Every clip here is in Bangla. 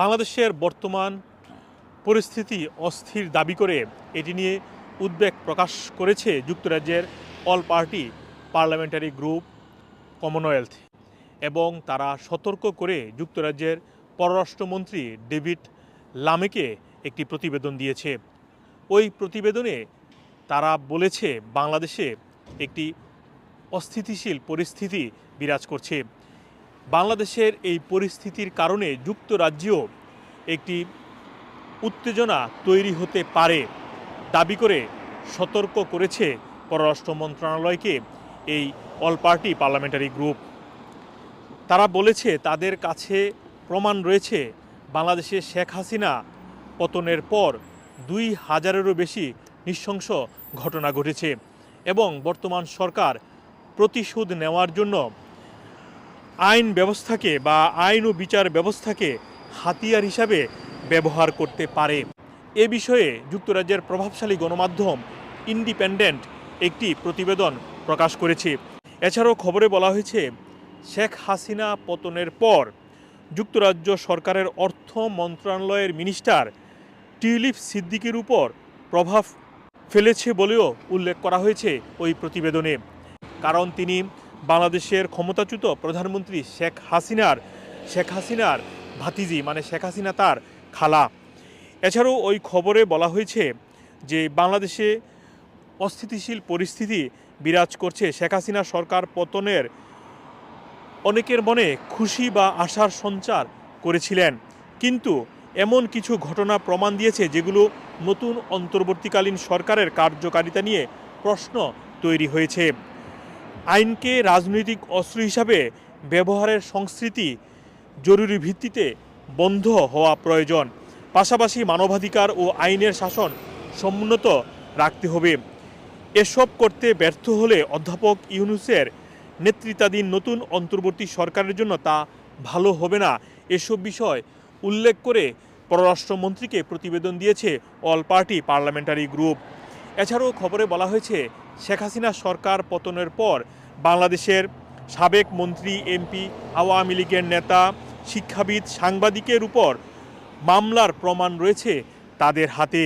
বাংলাদেশের বর্তমান পরিস্থিতি অস্থির দাবি করে এটি নিয়ে উদ্বেগ প্রকাশ করেছে যুক্তরাজ্যের all party parliamentary group Commonwealth এবং তারা সতর্ক করে যুক্তরাজ্যের পররাষ্ট্রমন্ত্রী ডেভিড লামেকে একটি প্রতিবেদন দিয়েছে। ওই প্রতিবেদনে তারা বলেছে, বাংলাদেশে একটি অস্থিতিশীল পরিস্থিতি বিরাজ করছে। বাংলাদেশের এই পরিস্থিতির কারণে যুক্তরাজ্যেও একটি উত্তেজনা তৈরি হতে পারে দাবি করে সতর্ক করেছে পররাষ্ট্র মন্ত্রণালয়কে এই অল পার্টি পার্লামেন্টারি গ্রুপ। তারা বলেছে, তাদের কাছে প্রমাণ রয়েছে, বাংলাদেশে শেখ হাসিনা পতনের পর দুই হাজারেরও বেশি নৃশংস ঘটনা ঘটেছে এবং বর্তমান সরকার প্রতিশোধ নেওয়ার জন্য আইন ব্যবস্থাকে বা আইন ও বিচার ব্যবস্থাকে হাতিয়ার হিসাবে ব্যবহার করতে পারে। এ বিষয়ে যুক্তরাজ্যের প্রভাবশালী গণমাধ্যম ইন্ডিপেন্ডেন্ট একটি প্রতিবেদন প্রকাশ করেছে। এছাড়াও খবরে বলা হয়েছে, শেখ হাসিনা পতনের পর যুক্তরাজ্য সরকারের অর্থ মন্ত্রণালয়ের মিনিস্টার টিউলিপ সিদ্দিকির উপর প্রভাব ফেলেছে বলেও উল্লেখ করা হয়েছে ওই প্রতিবেদনে। কারণ তিনি বাংলাদেশের ক্ষমতাচ্যুত প্রধানমন্ত্রী শেখ হাসিনার শেখ হাসিনার ভাতিজি মানে শেখ হাসিনা তার খালা। এছাড়াও ওই খবরে বলা হয়েছে যে বাংলাদেশে অস্থিতিশীল পরিস্থিতি বিরাজ করছে শেখ হাসিনা সরকার পতনের। অনেকের মনে খুশি বা আশার সঞ্চার করেছিলেন, কিন্তু এমন কিছু ঘটনা প্রমাণ দিয়েছে যেগুলো নতুন অন্তর্বর্তীকালীন সরকারের কার্যকারিতা নিয়ে প্রশ্ন তৈরি হয়েছে। আইনকে রাজনৈতিক অস্ত্র হিসাবে ব্যবহারের সংস্কৃতি জরুরি ভিত্তিতে বন্ধ হওয়া প্রয়োজন। পাশাপাশি মানবাধিকার ও আইনের শাসন সমুন্নত রাখতে হবে। এসব করতে ব্যর্থ হলে অধ্যাপক ইউনুসের নেতৃত্বাধীন নতুন অন্তর্বর্তী সরকারের জন্য তা ভালো হবে না। এসব বিষয় উল্লেখ করে পররাষ্ট্রমন্ত্রীকে প্রতিবেদন দিয়েছে অল পার্টি পার্লামেন্টারি গ্রুপ। এছাড়াও খবরে বলা হয়েছে শেখ হাসিনা সরকার পতনের পর বাংলাদেশের সাবেক মন্ত্রী, এমপি, আওয়ামী লীগের নেতা, শিক্ষাবিদ, সাংবাদিকের উপর মামলার প্রমাণ রয়েছে তাদের হাতে।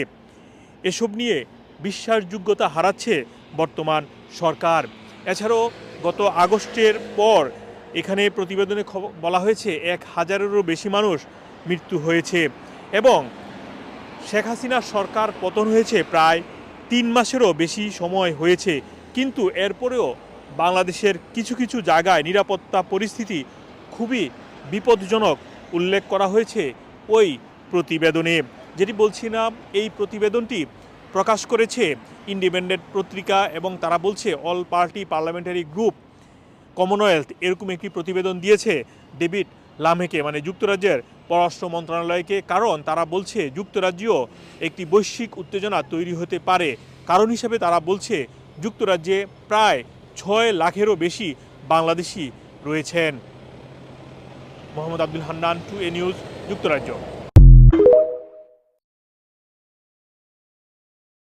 এসব নিয়ে বিশ্বাসযোগ্যতা হারাচ্ছে বর্তমান সরকার। এছাড়াও গত আগস্টের পর এখানে প্রতিবেদনে বলা হয়েছে এক হাজারেরও বেশি মানুষ মৃত্যু হয়েছে এবং শেখ হাসিনার সরকার পতন হয়েছে প্রায় তিন মাসেরও বেশি সময় হয়েছে। কিন্তু এরপরেও বাংলাদেশের কিছু কিছু জায়গায় নিরাপত্তা পরিস্থিতি খুবই বিপদজনক উল্লেখ করা হয়েছে ওই প্রতিবেদনে। যেটি বলছিলাম, এই প্রতিবেদনটি প্রকাশ করেছে ইন্ডিপেন্ডেন্ট পত্রিকা এবং তারা বলছে, all party parliamentary group Commonwealth এরকম একটি প্রতিবেদন দিয়েছে ডেভিড লামেকে মানে যুক্তরাজ্যের পররাষ্ট্র মন্ত্রণালয়কে, কারণ তারা বলছে যুক্তরাজ্যও একটি বৈশ্বিক উত্তেজনা তৈরি হতে পারে। কারণ হিসেবে তারা বলছে যুক্তরাজ্যে প্রায় ছয় লাখেরও বেশি বাংলাদেশি রয়েছেন। মোহাম্মদ আব্দুল হান্নান, টু এ নিউজ, যুক্তরাজ্য।